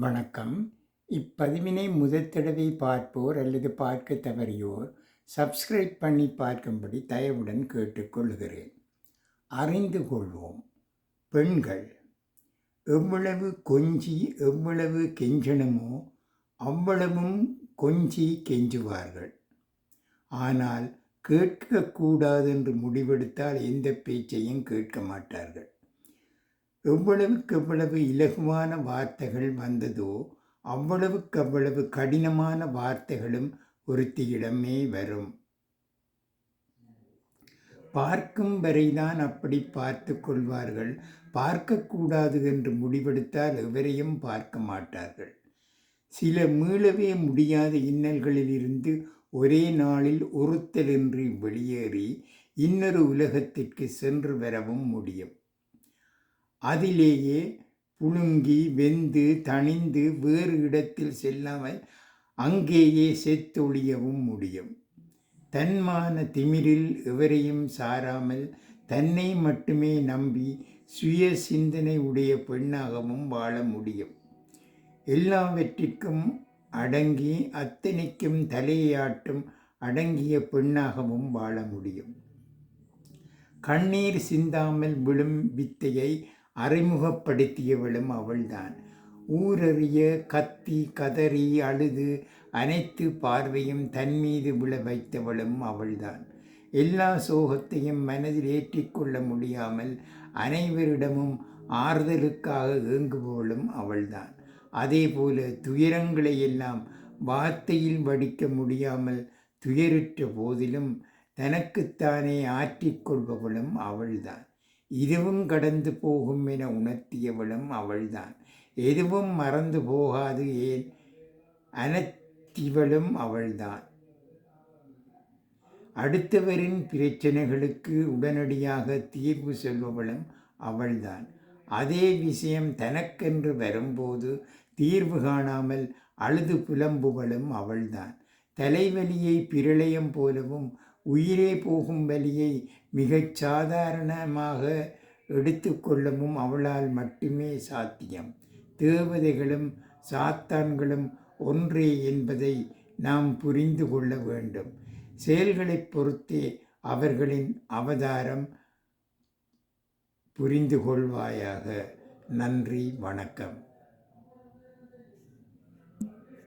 வணக்கம். இப்பதிவினை முதல் தடவை பார்ப்போர் அல்லது பார்க்க தவறியோர் சப்ஸ்கிரைப் பண்ணி பார்க்கும்படி தயவுடன் கேட்டுக்கொள்கிறேன் அறிந்து கொள்வோம். பெண்கள் எவ்வளவு கொஞ்சி எவ்வளவு கெஞ்சணுமோ அவ்வளவும் கொஞ்சி கெஞ்சுவார்கள். ஆனால் கேட்கக்கூடாதென்று முடிவெடுத்தால் எந்த பேச்சையும் கேட்க மாட்டார்கள். எவ்வளவுக்கு எவ்வளவு இலகுவான வார்த்தைகள் வந்ததோ அவ்வளவுக்கு அவ்வளவு கடினமான வார்த்தைகளும் ஒருத்தியிடமே வரும். பார்க்கும் வரைதான் அப்படி பார்த்து கொள்வார்கள். பார்க்கக்கூடாது என்று முடிவெடுத்தால் எவரையும் பார்க்க மாட்டார்கள். சில மீளவே முடியாத இன்னல்களிலிருந்து ஒரே நாளில் ஒருத்தலின்றி வெளியேறி இன்னொரு உலகத்திற்கு சென்று வரவும் முடியும். அதிலேயே புழுங்கி வெந்து தணிந்து வேறு இடத்தில் செல்லாமல் அங்கேயே செத்தொழியவும் முடியும். தன்மான திமிரில் எவரையும் சாராமல் தன்னை மட்டுமே நம்பி சுய சிந்தனை உடைய பெண்ணாகவும் வாழ முடியும். எல்லாவற்றிற்கும் அடங்கி அத்தனைக்கும் தலையாட்டும் அடங்கிய பெண்ணாகவும் வாழ முடியும். கண்ணீர் சிந்தாமல் விழும் வித்தையை அறிமுகப்படுத்தியவளும் அவள்தான். ஊரறிய கத்தி கதறி அழுது அனைத்து பார்வையும் தன் மீது விழ வைத்தவளும் அவள்தான். எல்லா சோகத்தையும் மனதில் ஏற்றிக்கொள்ள முடியாமல் அனைவரிடமும் ஆறுதலுக்காக ஏங்குபவளும் அவள்தான். அதேபோல துயரங்களை எல்லாம் வார்த்தையில் வடிக்க முடியாமல் துயருற்ற போதிலும் தனக்குத்தானே ஆற்றிக்கொள்பவளும் அவள்தான். இதுவும் கடந்து போகும் என உணர்த்தியவளும் அவள்தான். எதுவும் மறந்து போகாது ஏன்? அனத்திவளும் அவள்தான். அடுத்தவரின் பிரச்சனைகளுக்கு உடனடியாக தீர்வு சொல்பவளும் அவள்தான். அதே விஷயம் தனக்கென்று வரும்போது தீர்வு காணாமல் அழுது புலம்புவளும் அவள்தான். தலைவலியை பிரளயம் போலவும் உயிரே போகும் வழியை மிகச் சாதாரணமாக எடுத்துக்கொள்ளவும் அவளால் மட்டுமே சாத்தியம். தேவதைகளும் சாத்தான்களும் ஒன்றே என்பதை நாம் புரிந்து கொள்ள வேண்டும். செயல்களைப் பொறுத்தே அவர்களின் அவதாரம் புரிந்து கொள்வாயாக. நன்றி வணக்கம்.